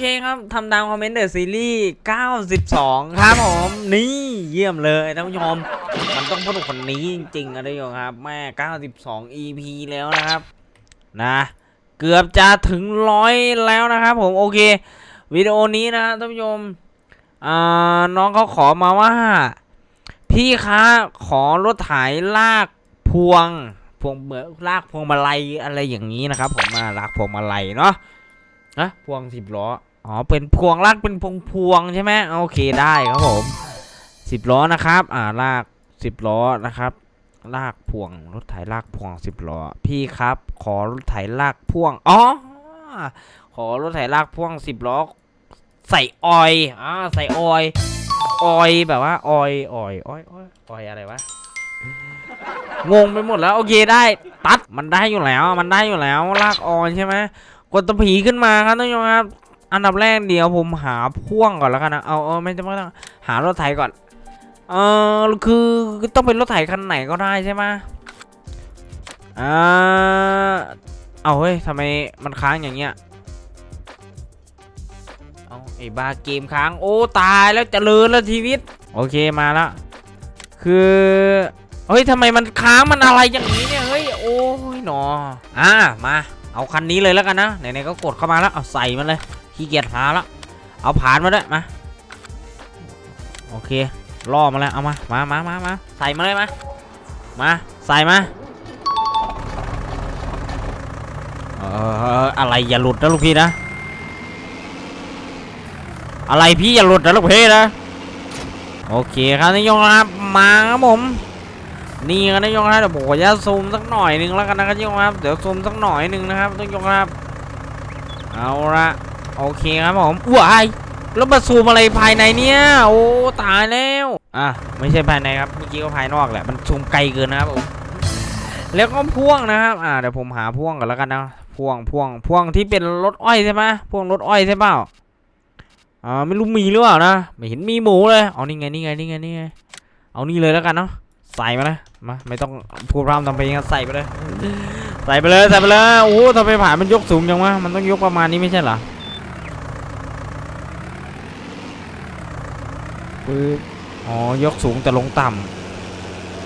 เคครับทำตามคอมเมนต์เดอะซีรีส์92 ครับผมนี่เยี่ยมเลยท่านผู้ชม มันต้องพูดคนนี้จริงๆนะท่านผู้ชมครับ แม่ 92 EP แล้วนะครับ นะ เกือบจะถึงร้อยแล้วนะครับผมโอเควิดีโอนี้นะท่านผู้ชมอ่าน้องเขาขอมาว่า พี่คะขอรถไถลากพวงพวงเหมือนลากพวงมาลัยอะไรอย่างนี้นะครับ ผมมาลากพวงมาลัยเนาะนะพวงสิบล้อ อ๋อ เป็นพวงลากเป็นพวงพวงใช่ไหมโอเคได้ครับผมสิบล้อนะครับ อ่าลากสิบล้อนะครับ ลากพวงรถไถลากพวงสิบล้อพี่ครับ ขอรถไถลากพ่วงอ๋อขอรถไถลากพ่วงสิบล้อใส่ออยอ่าใส่ออยออยแบบว่าออยออยออยออยออยอะไรวะงงไปหมดแล้วโอเคได้ตัดมันได้อยู่แล้ว มันได้อยู่แล้วลากออยใช่ไหมกดตัวผีขึ้นมาครับท่านผู้ชมครับ อันดับแรกเดี๋ยวผมหาพ่วงก่อนแล้วกันนะ เอาเอาไม่ต้องไม่ต้องหารถไถก่อน เออคือต้องเป็นรถไถคันไหนก็ได้ใช่ไหมอ่า เอาเฮ้ยทำไมมันค้างอย่างเงี้ย เอาไอ้บาเกมค้างโอ้ตายแล้วเจริญแล้วชีวิต โอเคมาล้วคือเฮ้ยทำไมมันค้างมันอะไรอย่างนี้เนี่ยเฮ้ยโอ้ยหนออ่ามาเอาคันนี้เลยแล้วกันนะไหนๆก็กดเข้ามาแล้วเอาใส่มันเลย ขี้เกียจหาแล้วเอาผ่านมาด้วยมาโอเคล่อมาแล้วเอามามามามามาใส่มาเลยมามาใส่มาเอออะไรอย่าหลุดนะลูกพี่นะ อะไรพี่อย่าหลุดนะลูกพี่นะโอเคครับนายกครับมาครับผมนี่ครับนายกครับเดี๋ยวผมขออนุญาตซูมสักหน่อยหนึ่งแล้วกันนะครับนายกครับเดี๋ยวซูมสักหน่อยหนึ่งนะครับนายกครับเอาละ โอเคครับผมว้ายแล้วมาซูมอะไรภายในเนี่ย โอ้ตายแล้วอะไม่ใช่ภายในครับเมื่อกี้ก็ภายนอกแหละมันซูมไกลเกินนะครับผมแล้วก็พ่วงนะครับอ่าเดี๋ยวผมหาพ่วงก่อนแล้วกันนะพ่วงพ่วงพ่วงที่เป็นรถอ้อยใช่ไหมพ่วงรถอ้อยใช่เปล่าอ่าไม่รู้มีหรือเปล่านะไม่เห็นมีหมูเลยเอานี่ไงนี่ไงนี่ไงนี่ไงเอานี่เลยแล้วกันเนาะใส่มาเลยมาไม่ต้องพูดพร่ำทำเพลงใส่ไปเลยใส่ไปเลยใส่ไปเลยโอ้ทำไมผ่านมันยกสูงจังวะมันต้องยกประมาณนี้ไม่ใช่เหรอ ปึ๊บอ๋อ ยกสูงแต่ลงต่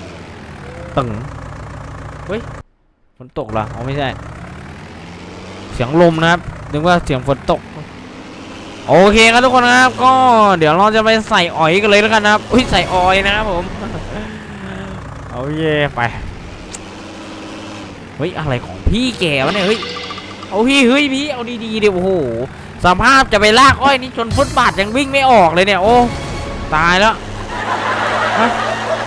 ำตึงเฮ้ย ฝนตกเหรอ อ๋อ ไม่ใช่ เสียงลมนะครับ นึกว่าเสียงฝนตก โอเคครับทุกคนนะครับ ก็เดี๋ยวเราจะไปใส่อ้อยกันเลยแล้วกันนะครับ อุ้ย ใส่อ้อยนะครับผมโอาเคไป เฮ้ย อะไรของพี่แกวะเนี่ย เฮ้ย เอาพี่ เฮ้ยพี่ เอาดีๆเดี๋ยวโอ้โห สภาพจะไปลากอ้อยนี่จนฟุตบาทยังวิ่งไม่ออกเลยเนี่ย โอ้ ตายแล้วฮะ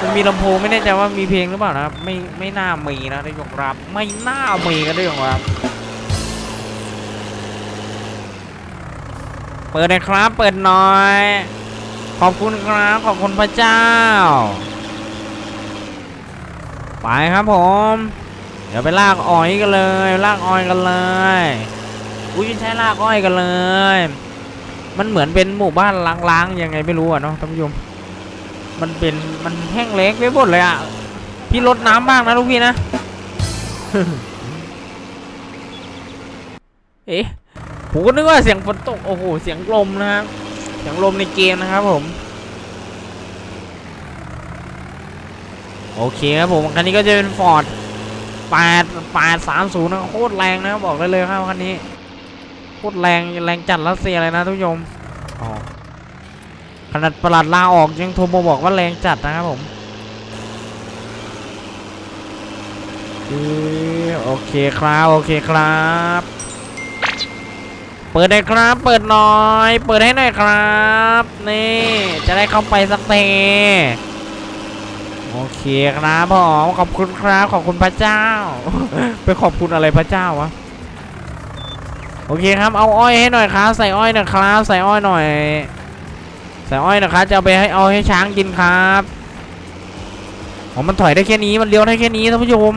มันมีลำโพงไม่แน่ใจว่ามีเพลงหรือเปล่านะครับ ไม่ไม่น่ามีนะได้ยกรับ ไม่น่ามีกันได้ยกรับเปิดน่อยครับ เปิดหน่อย ขอบคุณครับ ขอบคุณพระเจ้า ไปครับผม เดี๋ยวไปลากอ้อยกันเลย ลากอ้อยกันเลย อุ้ยใช้ลากอ้อยกันเลย มันเหมือนเป็นหมู่บ้านล้างๆยังไงไม่รู้อะเนาะท่านผู้ชมมันเป็นมันแห้งแล้งไปหมดเลยอะพี่ลดน้ำบ้างนะลูกพี่นะเอ๊ะผมก็นึกว่าเสียงฝนตกโอ้โหเสียงลมนะครับเสียงลมในเกมนะครับผมโอเคครับผมคันนี้ก็จะเป็นฟอร์ดแปดแปดสามศูนย์นะโคตรแรงนะบอกได้เลยครับคันนี้ โคตรแรงแรงจัดรัสเซียเลยนะทุกผู้ชมอ๋อขนาดประหลัดลาออกยังโทรมาบอกว่าแรงจัดนะครับผมเออโอเคครับโอเคครับ เปิดหน่อยครับ เปิดหน่อย เปิดให้หน่อยครับ นี่ จะได้เข้าไปสักเทโอเคครับผมขอบคุณครับขอบคุณพระเจ้า ไปขอบคุณอะไรพระเจ้าวะ โอเคครับเอาอ้อยให้หน่อยครับใส่อ้อยหน่อยครับใส่อ้อยหน่อย ใส่อ้อยหนะครับจะเอาไปให้เอาให้ช้างกินครับอ๋อมันถอยได้แค่นี้มันเลี้ยวได้แค่นี้ท่านผู้ชม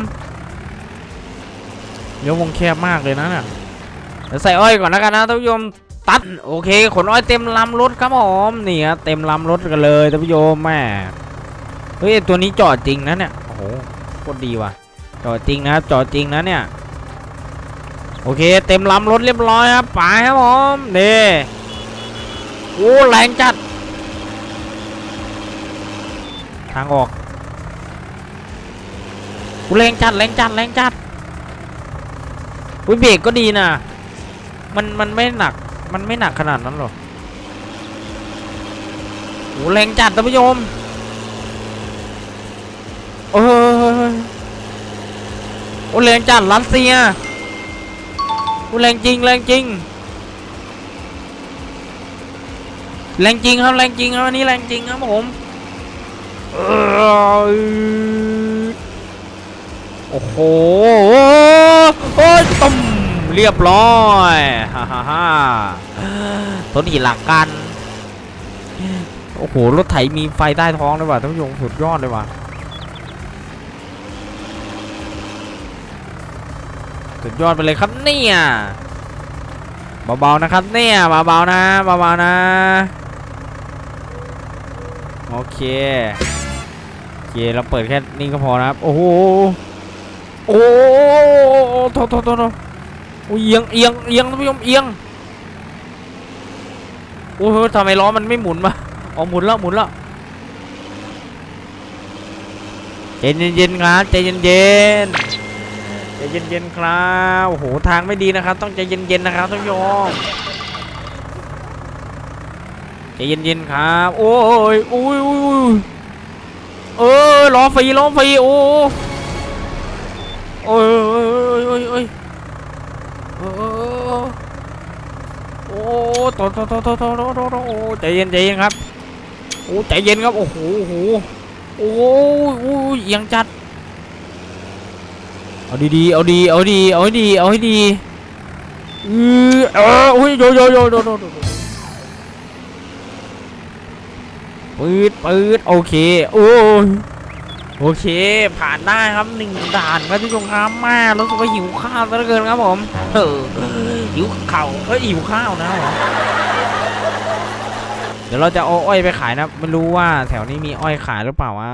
เลี้ยววงแคบมากเลยนะเนี่ยเดี๋ยวใส่อ้อยก่อนแล้วกันนะท่านผู้ชมตัดโอเค ขนอ้อยเต็มลำรถครับผมนี่ฮะเต็มลำรถกันเลยท่านผู้ชมแม่เฮ้ยตัวนี้จอดจริงนะเนี่ยโอ้โหโคตรดีว่ะจอดจริงนะจอดจริงนะเนี่ย โอเค เต็มลำรถเรียบร้อยครับไปครับผมนี่โอ้แรงจัด ทางออกกูแรงจัดแรงจัดแรงจัดอุ้ยเบรกก็ดีนะมันมันไม่หนักมันไม่หนักขนาดนั้นหรอกโอ้แรงจัดท่านผู้ชมโอ้โอ้แรงจัดรัสเซีย แรงจริงแรงจริง แรงจริงครับแรงจริงครับอันนี้แรงจริงครับผมโอ้โหโอ้ยตุ่มเรียบร้อยฮ่าฮ่าฮ่าต้นหินหลักกัน โอ้โห รถไถมีไฟใต้ท้องด้วยว่ะท่านผู้ชมสุดยอดเลยว่ะ สุดยอดไปเลยครับเนี่ยเบาๆนะครับเนี่ยเบาๆนะเบาๆนะโอเคโอเคเราเปิดแค่นี้ก็พอนะครับโอ้โหโอ้โหโทษโทษโทษโทษโอ้ยเอียงเอียงเอียงท่านผู้ชมเอียงโอ้โหทำไมล้อมันไม่หมุนมาอ๋อหมุนแล้วหมุนแล้วใจเย็นๆครับใจเย็นๆ จะเย็นๆครับโอ้โหทางไม่ดีนะครับ ต้องใจเย็นๆนะครับท่านยอมใจเย็นๆครับ โอ้ยอุ้ยอุ้ยเออล้อฟรีล้อฟรีโอ้ยโอ้ยโอ้ยโอ้ยโอ้ยโอ้ยโตโตโตโตโตโตโตโอ้ใจเย็นใจเย็นครับโอ้ยใจเย็นครับโอ้โหโอ้โหโอ้ยโอ้ยยังจัด เอาดีๆเอาดีเอาดีเอาให้ดีเอาให้ดีเออเออโอ้ยโยโยโยโยโยปืดปืดโอเคโอ้ยโอเค ผ่านได้ครับหนึ่งด่านครับทุกผู้ชมครับแม่รู้สึกว่าหิวข้าวซะเหลือเกินครับผมเออหิวข้าวเอ้ยหิวข้าวนะเดี๋ยวเราจะเอาอ้อยไปขายนะไม่รู้ว่าแถวนี้มีอ้อยขายหรือเปล่าว่า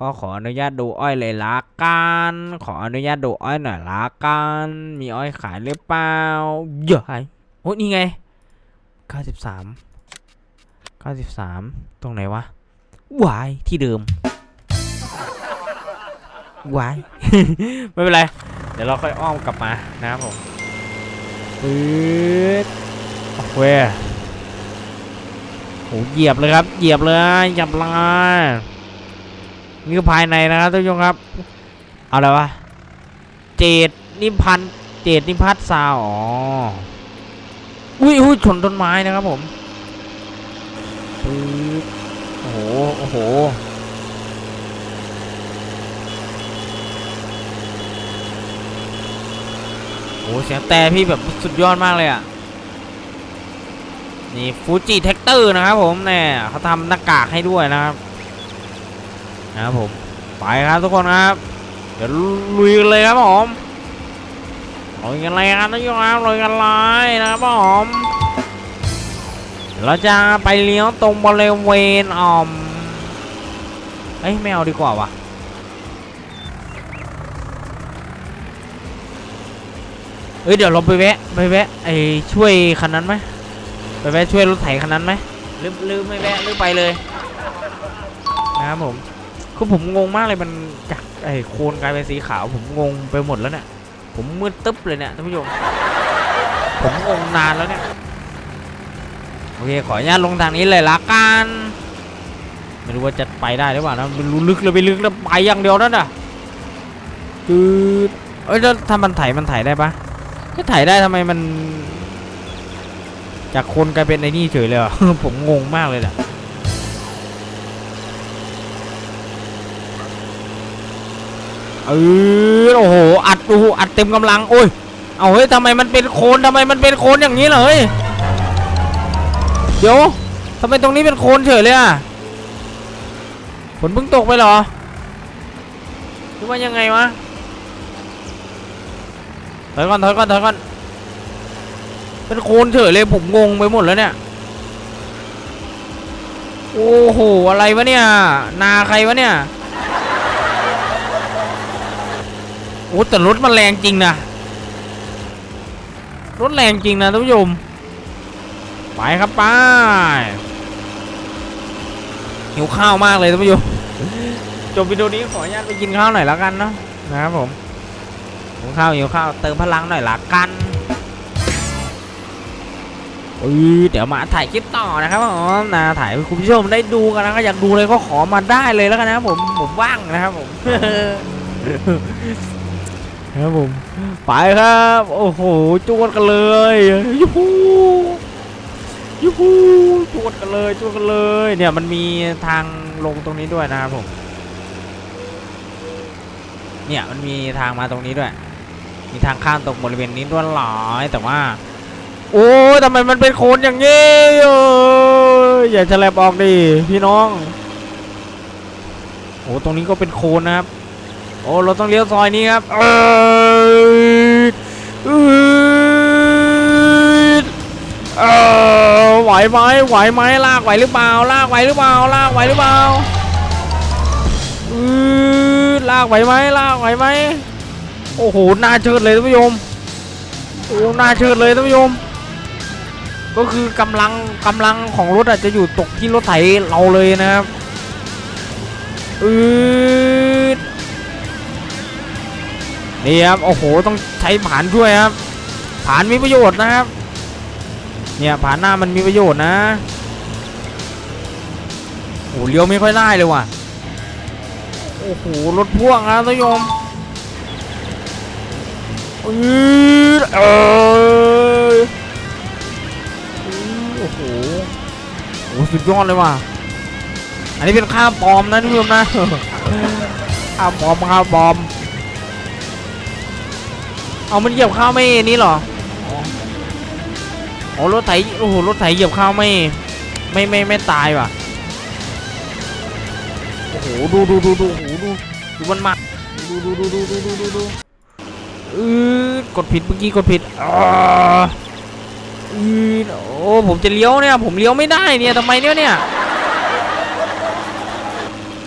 ขอขออนุญาตดูอ้อยเลยละกัน ขออนุญาตดูอ้อยหน่อยละกัน มีอ้อยขายหรือเปล่าเยอะไอโอ้นี่ไง 93 93 ตรงไหนวะวายที่เดิมวายไม่เป็นไร เดี๋ยวเราค่อยอ้อมกลับมานะครับผมปื๊ดโอเคโหเหยียบเลยครับ เหยียบเลย เหยียบเลย นี่คือภายในนะครับท่านผู้ชมครับ เอาอะไรวะ เจดนิพันธ์เจดนิพัฒน์ซาวอ๋อ อุ้ยอุ้ยชนต้นไม้นะครับผมโอ้โห โอ้โหโอ้โหเสียงแต่พี่แบบสุดยอดมากเลยอะ นี่ฟูจิแท็กเตอร์นะครับผมเนี่ยเขาทำหน้ากากให้ด้วยนะครับ นะครับผมไปครับทุกคนครับเดี๋ยวลุยกันเลยครับผมลุยกันเลยครับทุกคนครับลุยกันเลยนะครับผมเราจะไปเลี้ยวตรงบริเวณอ่อมเอ้ยไม่เอาดีกว่าวะเอ้ยเดี๋ยวเราไปแวะไปแวะไอช่วยคันนั้นไหมไปแวะช่วยรถไถคันนั้นไหมลืมลืมไม่แวะลืมไปเลยนะครับผม คือผมงงมากเลยมันจากไอโคนกลายเป็นสีขาว ผมงงไปหมดแล้วเนี่ย ผมมืดตึ๊บเลยเนี่ยท่านผู้ชม ผมงงนานแล้วเนี่ย โอเคขออนุญาตลงทางนี้เลยละกันไม่รู้ว่าจะไปได้หรือเปล่านะไม่รู้ลึกเลยไปลึกแล้วไปอย่างเดียวนั่นน่ะคือเอ้ยแล้วถ้ามันไถมันไถได้ปะถ้าไถได้ทำไมมัน จากคนกลายเป็นไอ้นี่เฉยเลยอะผมงงมากเลยน่ะ เออโอ้โหอัดโอ้โหอัดเต็มกำลังโอ้ยเอาเฮ้ยทำไมมันเป็นโคนทำไมมันเป็นโคนอย่างนี้เลยเดี๋ยวทำไมตรงนี้เป็นโคลนเฉยเลยอะฝนเพิ่งตกไปเหรอหรือว่ายังไงวะถอยก่อนถอยก่อนถอยก่อนเป็นโคลนเฉยเลยผมงงไปหมดแล้วเนี่ยโอ้โหอะไรวะเนี่ยนาใครวะเนี่ย โอ้แต่รถมันแรงจริงนะ รถแรงจริงนะท่านผู้ชม ไปครับไปหิวข้าวมากเลยท่านผู้ชม จบวิดีโอนี้ขออนุญาตไปกินข้าวหน่อยล้วกันเนาะนะครับผมหิวข้าวหิวข้าวเติมพลังหน่อยละกันเอยเดี๋ยวมาถ่ายคลิปต่อนะครับผมนะถ่ายให้คุณผู้ชมได้ดูกันนะก็อยากดูเลยก็ขอมาได้เลยแล้วกันนะครับผมผมว่างนะครับผม ครับผม ไปครับ โอ้โหจวดกันเลยยูฮูยูฮูจวดกันเลยจวดกันเลย เนี่ยมันมีทางลงตรงนี้ด้วยนะครับผม เนี่ยมันมีทางมาตรงนี้ด้วย มีทางข้ามตรงบริเวณนี้ด้วยหลายแต่ว่า โอ้ยทำไมมันเป็นโคนอย่างนี้เอ้ยอย่าฉลบออกดิพี่น้อง โอ้ตรงนี้ก็เป็นโคนนะครับ โอ้เราต้องเลี้ยวซอยนี้ครับเออเออไหวไหมไหวไหมลากไหวหรือเปล่า ลากไหวหรือเปล่า ลากไหวหรือเปล่าอือลากไหวไหมลากไหวไหมโอ้โหหน่าเชิดเลยท่านผู้ชมโอ้หน่าเชิดเลยท่านผู้ชมก็คือกำลังกำลังของรถอาจจะอยู่ตกที่รถไถเราเลยนะครับอือ นี่ครับโอ้โหต้องใช้ผ่านช่วยครับ ผ่านมีประโยชน์นะครับ เนี่ยผ่านหน้ามันมีประโยชน์นะโอ้โหเลี้ยวไม่ค่อยได้เลยว่ะโอ้โหรถพ่วงนะท่านผู้ชมอืดเออโอ้โหโอ้สุดยอดเลยว่ะอันนี้เป็นข้าวปลอมนะท่านผู้ชมนะข้าวปลอมข้าวปลอม เอามันเหยียบข้าวไม่นี่หรออ๋ออ๋อรถไถโอ้โหรถไถเหยียบข้าวไม่ไม่ไม่ไม่ตายว่ะโอ้โหดูดูดูดูโอ้โหดูดูมันมาดูดูดูดูดูดูดูดูอือกดผิดเมื่อกี้กดผิดอ่าอือโอ้ผมจะเลี้ยวเนี่ย ผมเลี้ยวไม่ได้เนี่ยทำไมเนี่ยเนี่ย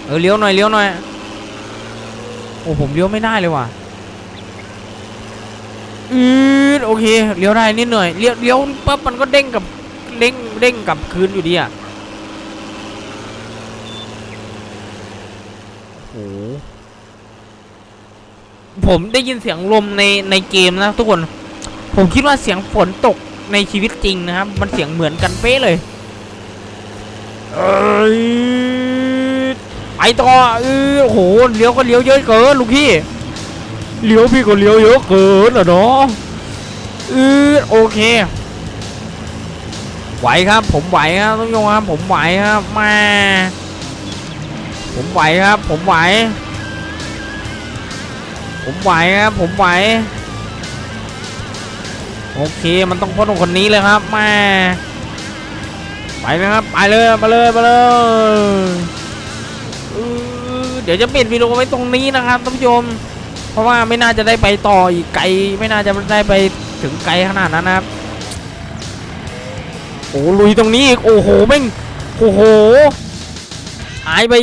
เออเลี้ยวหน่อยเลี้ยวหน่อยโอ้ผมเลี้ยวไม่ได้เลยว่ะ อืดโอเคเลี้ยวได้นิดหน่อยเลี้ยวเลี้ยวปั๊บมันก็เด้งกับเด้งเด้งกับคืนอยู่ดีอะโอ้ผมได้ยินเสียงลมในในเกมนะทุกคน ผมคิดว่าเสียงฝนตกในชีวิตจริงนะครับ มันเสียงเหมือนกันเป๊ะเลยเอ้ยไปต่อเออโอ้โหเลี้ยวก็เลี้ยวเยอะเกินลูกพี่ เลี้ยวพี่ก็เลี้ยวเยอะเกินอะเนาะอือโอเค ไหวครับผมไหวครับต้องยงครับผมไหวครับม่ผมไหวครับ ผมไหว ผมไหวครับ ผมไหว โอเคมันต้องพ้นคนนี้เลยครับม่ไปเลยครับไปเลยไปเลยไปเลยเดี๋ยวจะเปิดวิดีโอไว้ตรงนี้นะครับท่านผู้ชม เพราะว่าไม่น่าจะได้ไปต่ออีกไกลไม่น่าจะได้ไปถึงไกลขนาดนั้นนะครับโอ้ลุยตรงนี้อีกโอ้โหแม่งโอ้โหหายไป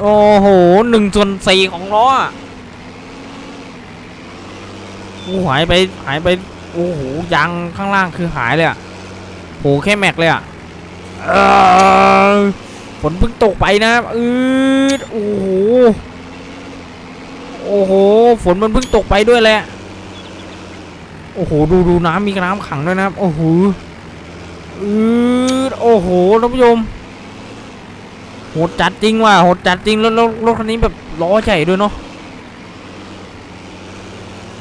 โอ้โหหนึ่งส่วนสี่ของล้ออะโอ้หายไปหายไปโอ้โหยางข้างล่างคือหายเลยอะโหแค่แม็กเลยอะฝนเพิ่งตกไปนะครับอืดโอ้โห โอ้โห ฝนมันเพิ่งตกไปด้วยแหละ โอ้โห ดูดูน้ำมีน้ำขังด้วยนะครับ โอ้โหอืดโอ้โหท่านผู้ชมโหดจัดจริงว่ะโหดจัดจริงแล้วรถคันนี้แบบล้อใหญ่ด้วยเนาะ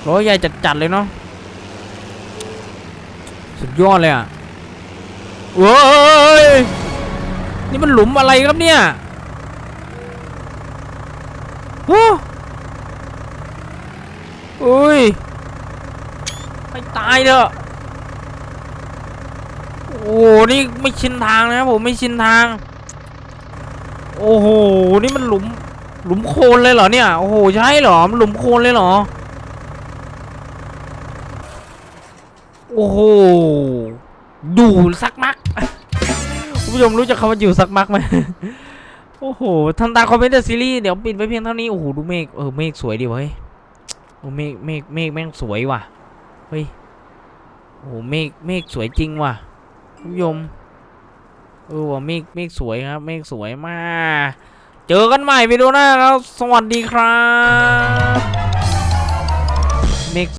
ล้อใหญ่จัดจัดๆเลยเนาะสุดยอดเลยอะเว้ยนี่มันหลุมอะไรครับเนี่ยโอ้ อุ้ยไม่ตายเถอะโอ้โหนี่ไม่ชินทางนะครับผมไม่ชินทาง โอ้โหนี่มันหลุมหลุมโคลนเลยเหรอเนี่ยโอ้โหใช่เหรอมันหลุมโคลนเลยเหรอโอ้โหอยู่สักมักคุณผู้ชมรู้จักคำว่าอยู่สักมักไหมโอ้โหทำตามคอมเมนต์ซีรีส์เดี๋ยวปิดไว้เพียงเท่านี้ โอ้โห ดูเมฆเออเมฆสวยดีเว้ย โอ้เมฆเมฆเมฆแม่งสวยว่ะ เฮ้ย โอ้เมฆเมฆสวยจริงว่ะคุณผู้ชมเออว่ะเมฆเมฆสวยครับ เมฆสวยมาก เจอกันใหม่วิดีโอหน้าครับ สวัสดีครับ เมฆ